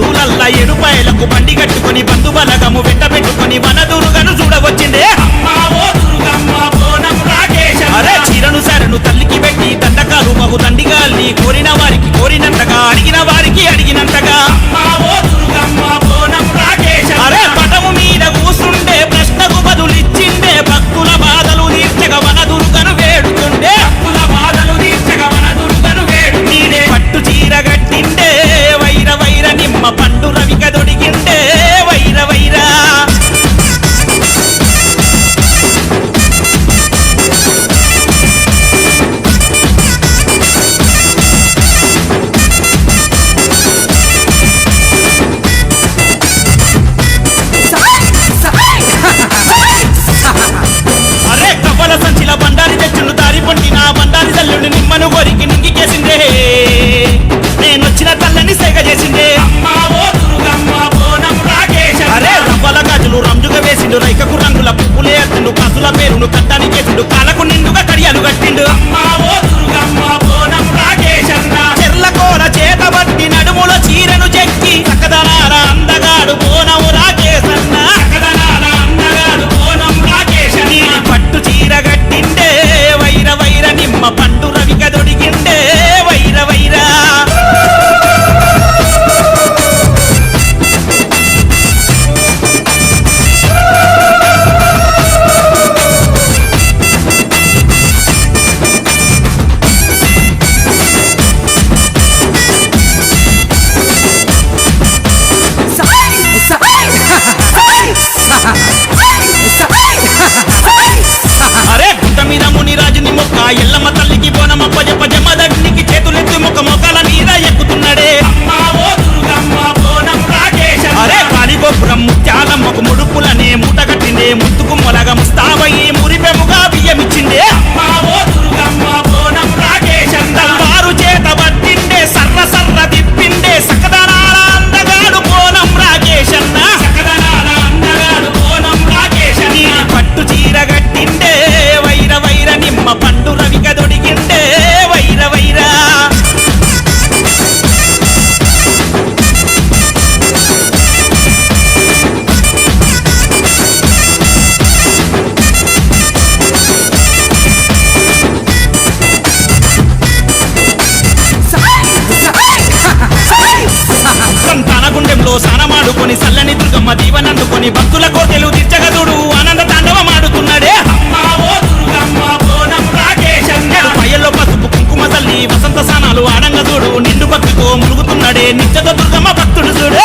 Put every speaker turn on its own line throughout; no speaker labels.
వీధులల్ల ఎడుపాయలకు బండి కట్టుకొని బంధుబలగము వెంట పెట్టుకొని వనదురుగను చూడవచ్చిందే. అరే చీరను సరను తల్లికి పెట్టి దండకాలు మగు దండిగా కోరిన వారికి కోరినంతగా అడిగిన వారికి అడిగినంతగా. నిన్ను రవిక దొడిగిండే వైర వైరా. సంతాన గుండెంలో సానమాడుకొని సల్లని దుర్గమ్మ దీవనందుకొని భక్తుల కోతెలు తీర్చగదుడు. భక్తితో మునుగుతున్నాడే. నిత్యత దుర్గమ్మ భక్తుడు చూడే.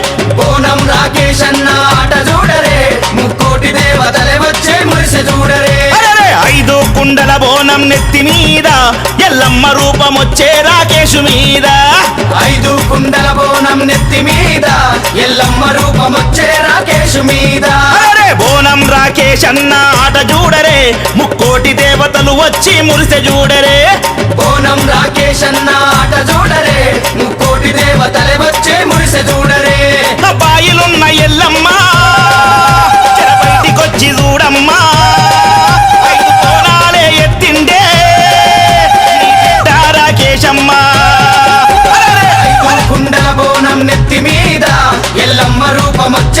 ఎల్లమ్మ రూపం వచ్చే రాకేషు మీద.
ఐదు కుండల బోనం నెత్తి మీద. ఎల్లమ్మ రూపమొచ్చే రాకేష్ మీద.
అరే బోనం రాకేష్ అన్న ఆట చూడరే ముక్కోటి దేవతలు వచ్చి మురిసె చూడరే
బోనం రాకేష్ అన్న
ఎల్లమ్మ
రూపమొచ్చే రాకేష్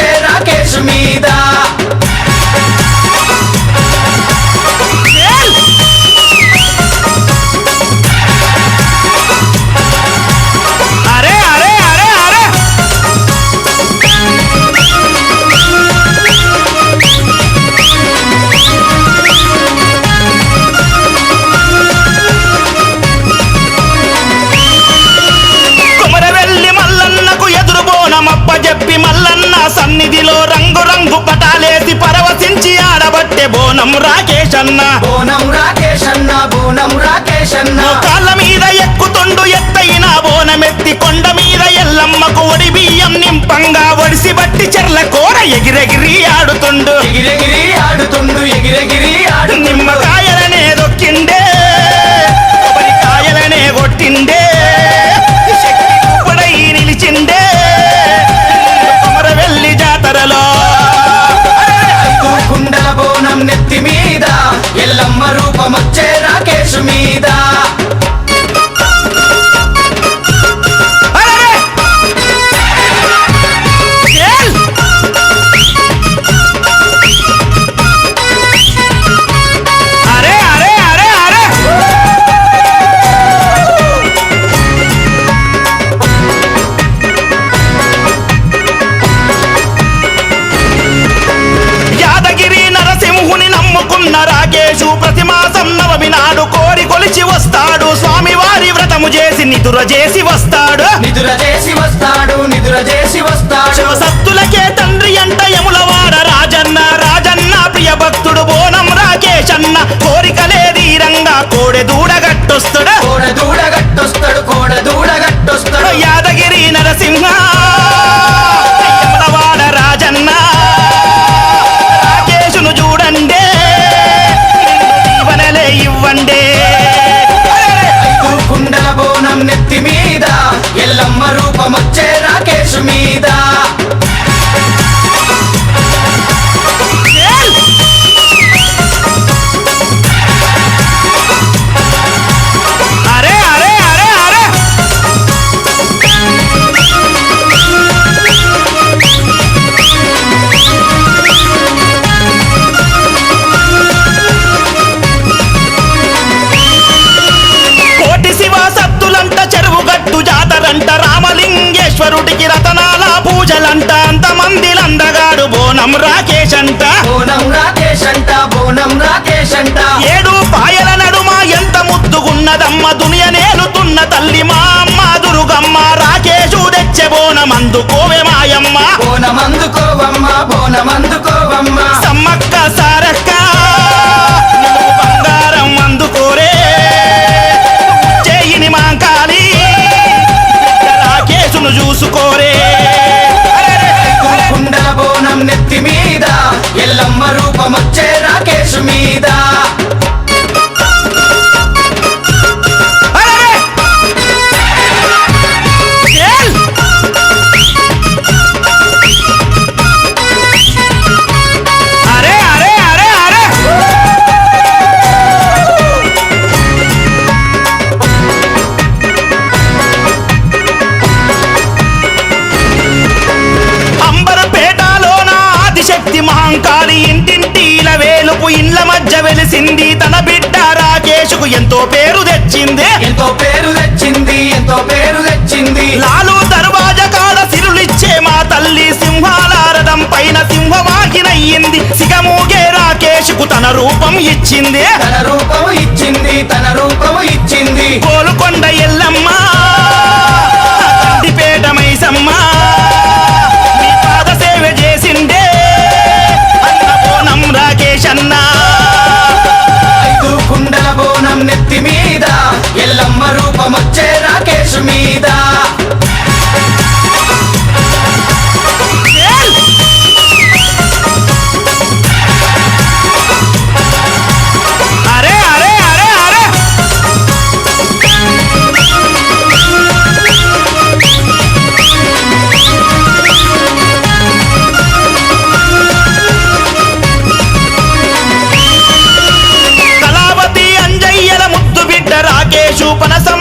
రంగు రంగు పటాలేసి పరవశించి ఆడబట్టే బోనం రాకేష్ అన్న
బోనం రాకేష్ అన్న బోనం రాకేష్ అన్న
కాళ్ళ మీద ఎక్కుతుండు ఎత్తైన బోనమెత్తి కొండ మీద ఎల్లమ్మకు ఒడి బియ్యం నింపంగా ఒడిసి బట్టి చెర్ల కూర ఎగిరెగిరి ఆడుతుండు.
ఎగిరెగిరి ఆడుతుండు ఎగిరెగిరి ఆడు
చేసి నిదుర చేసి వస్తాడు.
నిదుర చేసి వస్తాడు నిదుర చేసి వస్తాడు.
శివసత్తులకే తండ్రి అంట యములవాడ రాజన్న రాజన్న ప్రియ భక్తుడు బోనం రాకేష్ అన్న కోరికలే ధీరంగా కోడె దూడగట్టొస్తాడు.
కోడ దూడ గట్టొస్తాడు కోడ దూడ గట్టొస్తాడు
యాదగిరి నరసింహ
కోపమొచ్చే రాకేష్ మీద.
అమ్మ దునియ నేలుతున్న తల్లి మా అమ్మ దురుగమ్మ రాకేశు తెచ్చే బోనమందుకోవే మాయమ్మ. బోనమందుకోవమ్మ బోనమందుకో ఎంతో పేరు తెచ్చింది.
ఎంతో పేరు తెచ్చింది ఎంతో పేరు తెచ్చింది.
లాలు దర్వాజ కాడ సిరులిచ్చే మా తల్లి సింహాలారథం పైన సింహవాగినయ్యింది సిగమూగే రాకేష్కు తన రూపం ఇచ్చింది.
తన రూపం ఇచ్చింది తన రూపం ఇచ్చింది.
కోలుకొండ ఎల్ల కోపమొచ్చే రాకేష్ మీద. పనసం